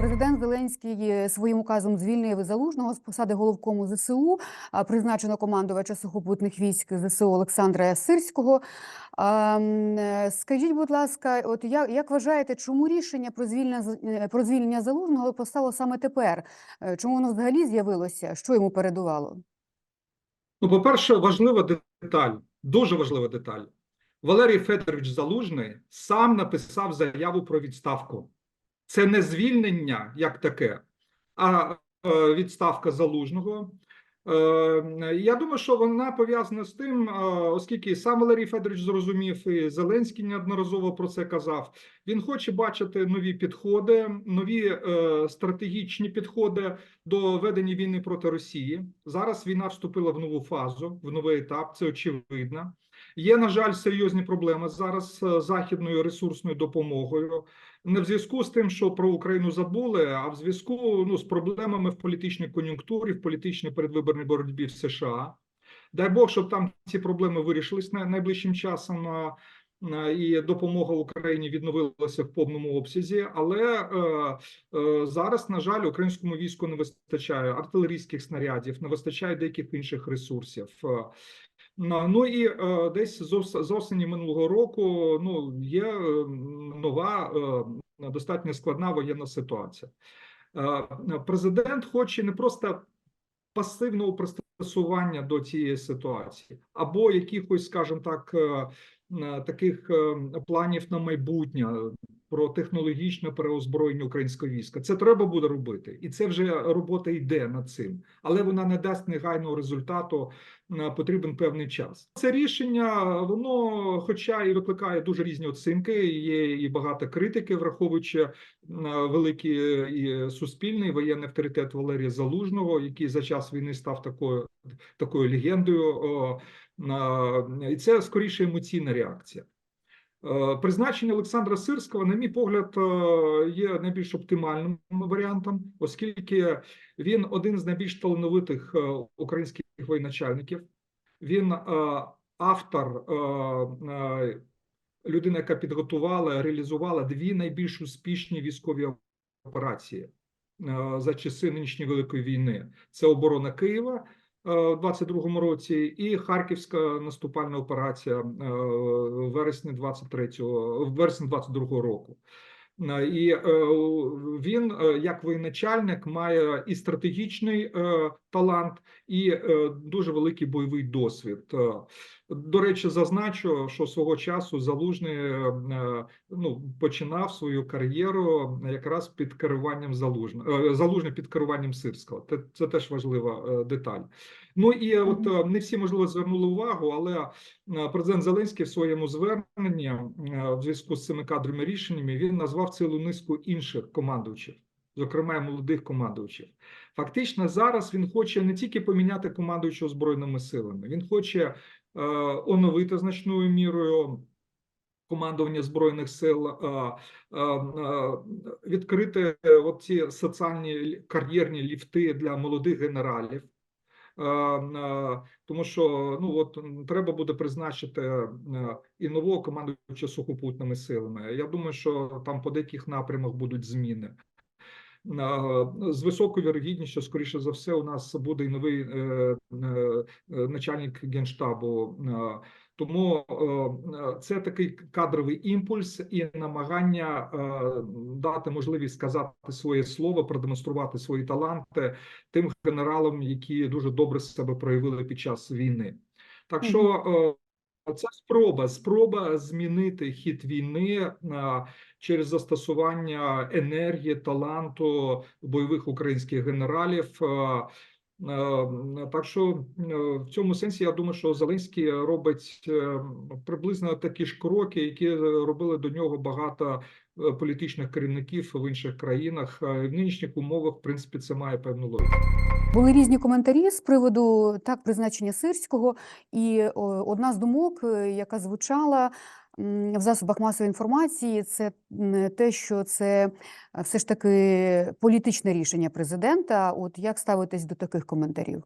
Президент Зеленський е, своїм указом звільнив залужного з посади головкому ЗСУ, призначено командувача сухопутних військ ЗСУ Олександра Сирського. Е, Скажіть, будь ласка, от як, як вважаєте, чому рішення про звільнення е, про звільнення залужного постало саме тепер? Чому воно взагалі з'явилося? Що йому передувало? Ну, по-перше, важлива деталь, дуже важлива деталь. Валерій Федорович Залужний сам написав заяву про відставку. Це не звільнення як таке, а е, відставка залужного. Е, Я думаю, що вона пов'язана з тим, е, оскільки сам Валерій Федорович зрозумів, і Зеленський неодноразово про це казав. Він хоче бачити нові підходи, нові стратегічні підходи до ведення війни проти Росії. Зараз війна вступила в нову фазу, в новий етап. Це очевидно. Є, на жаль, серйозні проблеми зараз з західною ресурсною допомогою. Не в зв'язку з тим, що про Україну забули, а в зв'язку ну, з проблемами в політичній кон'юнктурі, в політичній передвиборній боротьбі в США. Дай Бог, щоб там ці проблеми вирішились на- найближчим часом. І допомога Україні відновилася в повному обсязі, але е, е, зараз, на жаль, українському війську не вистачає артилерійських снарядів, не вистачає деяких інших ресурсів. Ну і е, десь з осені минулого року ну є е, нова е, достатньо складна воєнна ситуація. Президент хоче не просто пасивного пристосування до цієї ситуації, або якихось, скажімо так, таких планів на майбутнє про технологічне переозброєння українського війська. Це треба буде робити, і це вже робота йде над цим, але вона не дасть негайного результату. е, Потрібен певний час. Це рішення, воно, хоча і викликає дуже різні оцінки, є і багато критики, враховуючи е, великий е, і суспільний воєнний авторитет Валерія Залужного, який за час війни став такою такою легендою. І це скоріше емоційна реакція. Е, Призначення Олександра Сирського, на мій погляд, е, є найбільш оптимальним варіантом, оскільки він один з найбільш талановитих е, українських воєначальників. Він автор, людина, яка підготувала, реалізувала дві найбільш успішні військові операції за часи нинішньої великої війни. Це оборона Києва е, в 22-му році і Харківська наступальна операція е, вересні 23-го, в вересні 22-го року. Е, І він, як воєначальник, має і стратегічний талант, і дуже великий бойовий досвід. Е, До речі, зазначу, що свого часу залужний е, ну, починав свою кар'єру якраз під керуванням залужного залужний під керуванням Сирського. Це, це теж важлива е, деталь. Ну і е, от е, не всі можливо звернули увагу, але е, президент Зеленський в своєму зверненні е, в зв'язку з цими кадровими рішеннями він назвав цілу низку інших командувачів, зокрема молодих командувачів. Фактично, зараз він хоче не тільки поміняти командуючого збройними силами, він хоче е, оновити значною мірою. Командування збройних сил е, е, е, відкрити ці соціальні кар'єрні ліфти для молодих генералів. Е, е, Тому що ну от треба буде призначити е, і нового командуючого сухопутними силами. Я думаю, що там по деяких напрямах будуть зміни. Е, З високою вірогідністю, скоріше за все, у нас буде і новий е, е, е, начальник генштабу. Тому це такий кадровий імпульс і намагання дати можливість сказати своє слово, продемонструвати свої таланти тим генералам, які дуже добре себе проявили під час війни. Так що це спроба, спроба змінити хід війни через застосування енергії, таланту бойових українських генералів. Е, е, Так що е, в цьому сенсі я думаю, що Зеленський робить приблизно такі ж кроки, які робили до нього багато політичних керівників в інших країнах. В нинішніх умовах, в принципі, це має певну логіку. Були різні коментарі з приводу так призначення Сирського, і одна з думок, яка звучала в засобах масової інформації, це те, що це е, все ж таки політичне рішення президента. От як ставитесь до таких коментарів?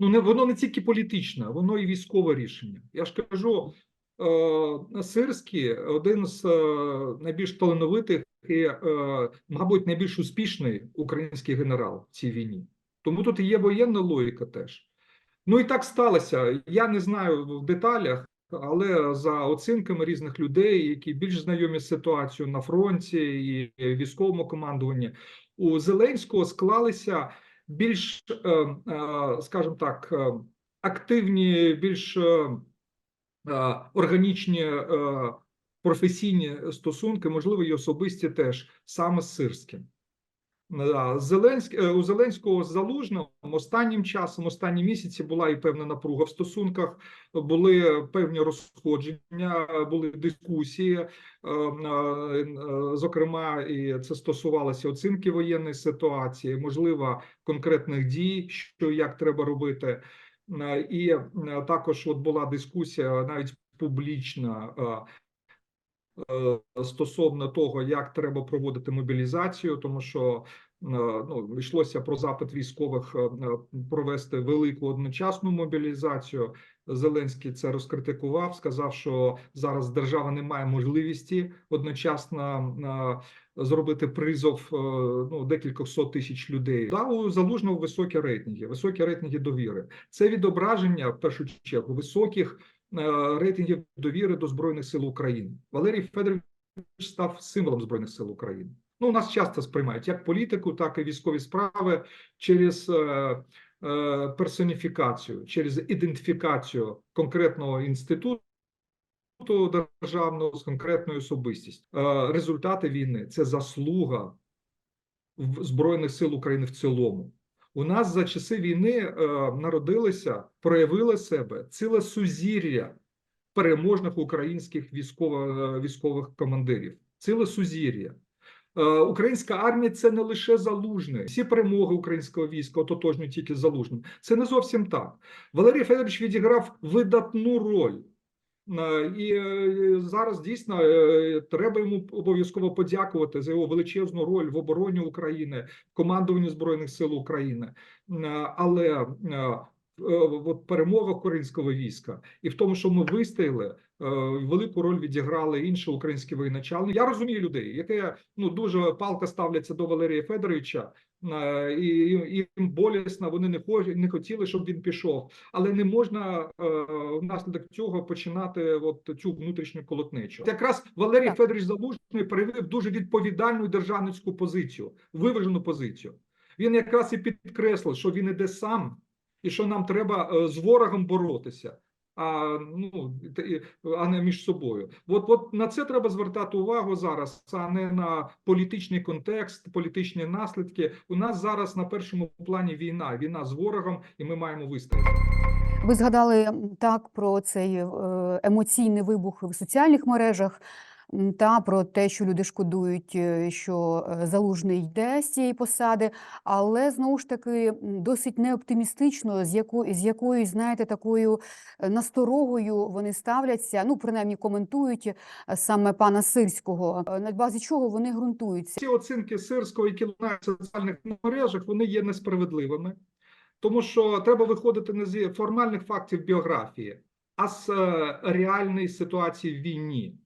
Ну не воно не тільки політичне, воно і військове рішення. Я ж кажу, е, Сирський один з е, найбільш талановитих і, мабуть, найбільш успішний український генерал в цій війні. Тому тут є воєнна логіка теж. Ну і так сталося. Я не знаю в деталях, але за оцінками різних людей, які більш знайомі з ситуацією на фронті і військовому командуванні, у Зеленського склалися більш, е, е, скажімо так, е, активні, більш органічні професійні стосунки, можливо, і особисті теж саме з Сирським. Зеленськ, е, у Зеленського з Залужним останнім часом, останні місяці була і певна напруга в стосунках, були певні розходження, були дискусії. е, е, Зокрема, і це стосувалося оцінки воєнної ситуації, можливо, конкретних дій, що як треба робити. І також от була дискусія навіть публічна стосовно того, як треба проводити мобілізацію, тому що е, ну йшлося про запит військових е, е, провести велику одночасну мобілізацію. Зеленський це розкритикував, сказав, що зараз держава не має можливості одночасно е, зробити призов е, ну декількох сот тисяч людей. Да, у залужного високі рейтинги, високі рейтинги довіри. Це відображення в першу чергу високих е, рейтингів довіри до збройних сил України. Валерій Федорович став символом збройних сил України. Ну, нас часто сприймають як політику, так і військові справи через е, е, персоніфікацію, через ідентифікацію конкретного інституту державного з конкретною особистістю. Е, результати війни це заслуга збройних сил України в цілому. У нас за часи війни е, народилося, проявило себе ціле сузір'я переможних українських військово, е, військових командирів. Ціле сузір'я. Е, Українська армія це не лише залужне. Всі перемоги українського війська ототожнюють тільки залужним. Це не зовсім так. Валерій Федорович відіграв видатну роль. Е, І е, зараз дійсно е, треба йому обов'язково подякувати за його величезну роль в обороні України, в командуванні збройних сил України. Але от перемога українського війська і в тому, що ми вистояли, велику роль відіграли інші українські воєначальники. Я розумію людей, які ну дуже палко ставляться до Валерія Федоровича, і і- їм болісно. Вони не хочуть, не хотіли, щоб він пішов. Але не можна е, внаслідок цього починати от цю внутрішню колотнечу. Якраз Валерій. Федорович Залужний проявив дуже відповідальну державницьку позицію, виважену позицію. Він якраз і підкреслив, що він іде сам, і що нам треба е, з ворогом боротися. А ну а не між собою, от от на це треба звертати увагу зараз, а не на політичний контекст, політичні наслідки. У нас зараз на першому плані війна, війна з ворогом, і ми маємо вистояти. Ви згадали так про цей е, емоційний вибух в соціальних мережах та про те, що люди шкодують, е, що е, залужний йде з цієї посади, але знову ж таки досить неоптимістично, з якою з якоюсь, знаєте, такою е, насторогою вони ставляться. Ну, принаймні коментують саме пана Сирського. На базі чого вони ґрунтуються? Ці оцінки сирського, які лунають в соціальних мережах, вони є несправедливими, тому що треба виходити не з формальних фактів біографії, а з реальної ситуації в війні.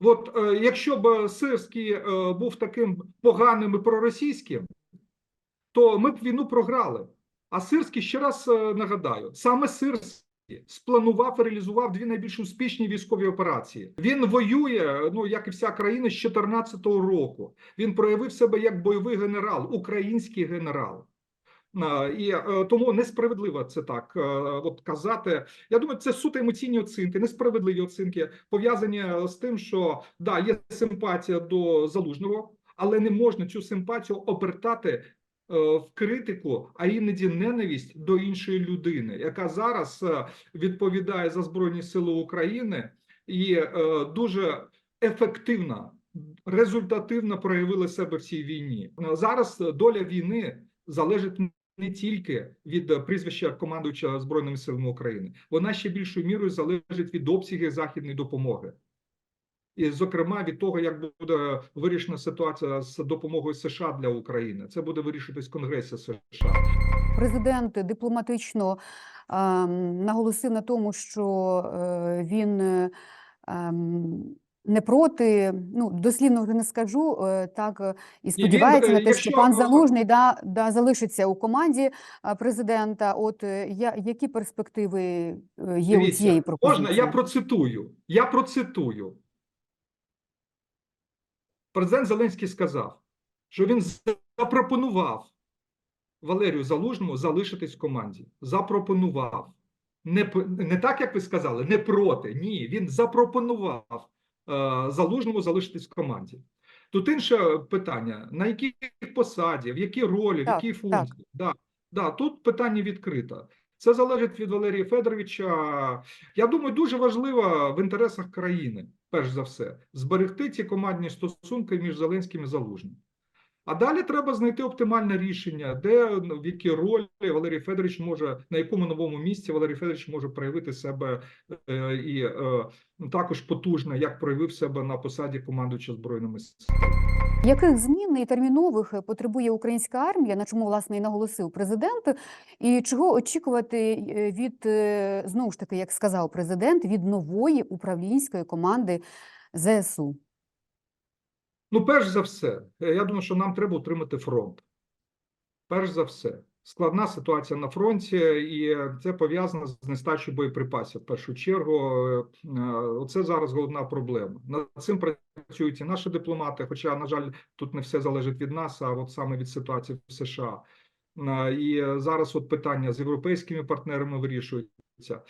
От е, якщо б Сирський е, був таким поганим і проросійським, то ми б війну програли. А Сирський, ще раз е, нагадаю, саме Сирський спланував і реалізував дві найбільш успішні військові операції. Він воює, ну як і вся країна, з 2014 року. Він проявив себе як бойовий генерал, український генерал. І е, тому несправедливо це так е, от казати. Я думаю, це суто емоційні оцінки, несправедливі оцінки, пов'язані е, з тим, що да, є симпатія до залужного, але не можна цю симпатію обертати в критику, а іноді ненависть до іншої людини, яка зараз відповідає за збройні сили України і дуже ефективно, результативно проявила себе в цій війні. Зараз доля війни залежить не тільки від е, прізвища командуюча збройними силами України, вона ще більшою мірою залежить від обсягів західної допомоги. І, зокрема, від того, як буде вирішена ситуація з допомогою США для України, це буде вирішуватись в Конгресі США. Президент дипломатично ем, наголосив на тому, що е, він е, не проти, ну дослівно вже не скажу, е, так е, і сподівається е, на те, якщо- що пан Залужний да, да, залишиться у команді е, президента. От е, я, які перспективи е, є у цієї пропозиції? Можна, я процитую. Я процитую. Президент Зеленський сказав, що він запропонував Валерію Залужному залишитись в команді. Запропонував. Не, не так, як ви сказали, не проти. Ні, він запропонував е, Залужному залишитись в команді. Тут інше питання: на якій посаді, в якій ролі, в якій якій так. функції. Да, да, тут питання відкрите. Це залежить від Валерія Федоровича. Я думаю, дуже важливо в інтересах країни, перш за все, зберегти ці командні стосунки між Зеленським і Залужним. А далі треба знайти оптимальне рішення, де ну, в якій ролі Валерій Федорович може на якому новому місці Валерій Федорович може проявити себе е, і е, також потужно, як проявив себе на посаді командуюча збройними силами. Яких змін і термінових потребує українська армія, на чому власне і наголосив президент, і чого очікувати е, від е, знову ж таки, як сказав президент, від нової управлінської команди ЗСУ? Ну, перш за все, е, я думаю, що нам треба утримати фронт. Перш за все, складна ситуація на фронті, і це пов'язано з нестачею боєприпасів. В першу чергу, Е, е, це зараз головна проблема. Над цим працюють і наші дипломати. Хоча, на жаль, тут не все залежить від нас, а от саме від ситуації в США. Е, І зараз от питання з європейськими партнерами вирішуються.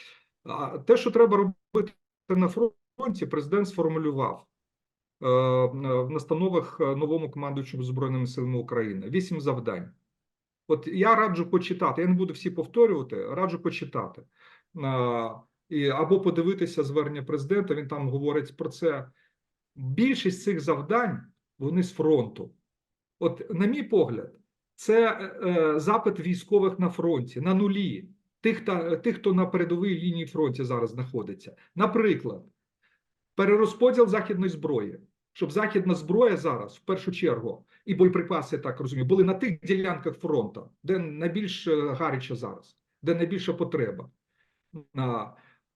А те, що треба робити на фронті, президент сформулював в настановах е, новому командуючому збройними силами України. Вісім завдань. От я раджу почитати. Я не буду всі повторювати, раджу почитати Е, і або подивитися звернення президента. Він там говорить про це. Більшість цих завдань вони з фронту. От, на мій погляд, це е, е, запит військових на фронті, на нулі, тих, та, тих, хто на передовій лінії фронту зараз знаходиться. Наприклад, перерозподіл західної зброї, щоб західна зброя зараз, в першу чергу, і боєприпаси, так розумію, були на тих ділянках фронту, де найбільш е, гаряче зараз, де найбільша потреба. А,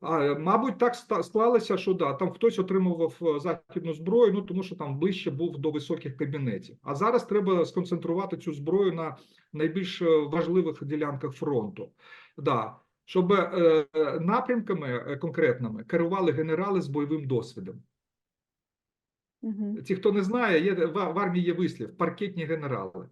а, мабуть, так склалося, що да, там хтось отримував е, західну зброю, ну тому що там ближче був до високих кабінетів. А зараз треба сконцентрувати цю зброю на найбільш е, важливих ділянках фронту. Да. Щоб е, напрямками конкретними керували генерали з бойовим досвідом. Угу. Ті, хто не знає, є в армії є вислів паркетні генерали.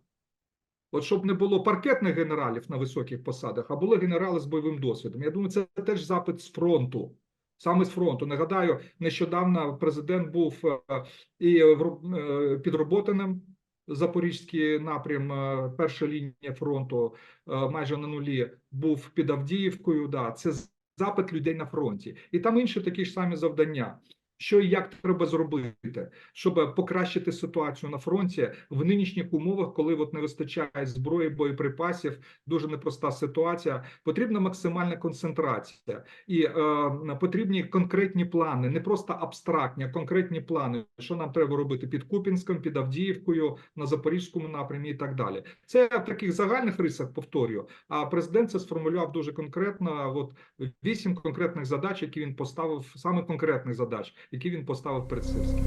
От щоб не було паркетних генералів на високих посадах, а були генерали з бойовим досвідом. Я думаю, це теж запит з фронту. Саме з фронту. Нагадаю, нещодавно президент був е, і е, під Роботиним, Запорізький напрям, е, перша лінія фронту майже на нулі, був під Авдіївкою. Да, це запит людей на фронті. І там інші такі ж самі завдання. Що і як треба зробити, щоб покращити ситуацію на фронті в нинішніх умовах, коли от не вистачає зброї, боєприпасів, дуже непроста ситуація. Потрібна максимальна концентрація і е, потрібні конкретні плани, не просто абстрактні, а конкретні плани, що нам треба робити під Купінськом, під Авдіївкою, на Запорізькому напрямі і так далі. Це в таких загальних рисах повторюю. А президент це сформулював дуже конкретно. От вісім конкретних задач, які він поставив, саме конкретних задач, які він поставив перед Сирським.